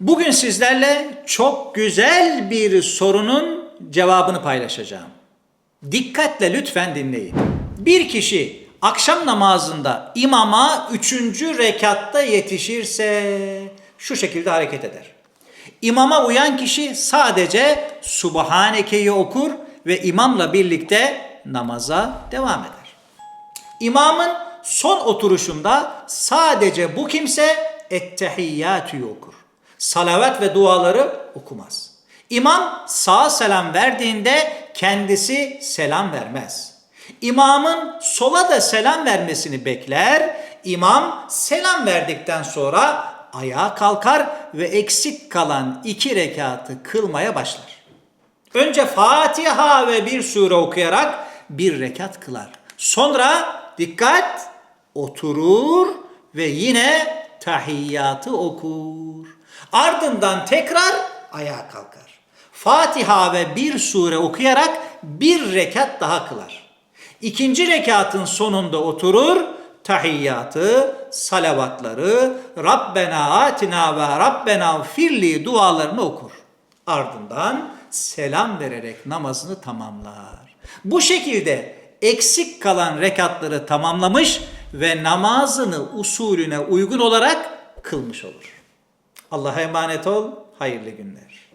Bugün sizlerle çok güzel bir sorunun cevabını paylaşacağım. Dikkatle lütfen dinleyin. Bir kişi akşam namazında imama üçüncü rekatta yetişirse şu şekilde hareket eder. İmama uyan kişi sadece Subhaneke'yi okur ve imamla birlikte namaza devam eder. İmamın son oturuşunda sadece bu kimse ettehiyyatü okur. Salavat ve duaları okumaz. İmam sağ selam verdiğinde kendisi selam vermez. İmamın sola da selam vermesini bekler. İmam selam verdikten sonra ayağa kalkar ve eksik kalan iki rekatı kılmaya başlar. Önce Fatiha ve bir sure okuyarak bir rekat kılar. Sonra dikkat oturur ve yine tahiyyatı okur. Ardından tekrar ayağa kalkar. Fatiha ve bir sure okuyarak bir rekat daha kılar. İkinci rekatın sonunda oturur, tahiyyatı, salavatları, Rabbena atina ve Rabbena firli dualarını okur. Ardından selam vererek namazını tamamlar. Bu şekilde eksik kalan rekatları tamamlamış ve namazını usulüne uygun olarak kılmış olur. Allah'a emanet ol, hayırlı günler.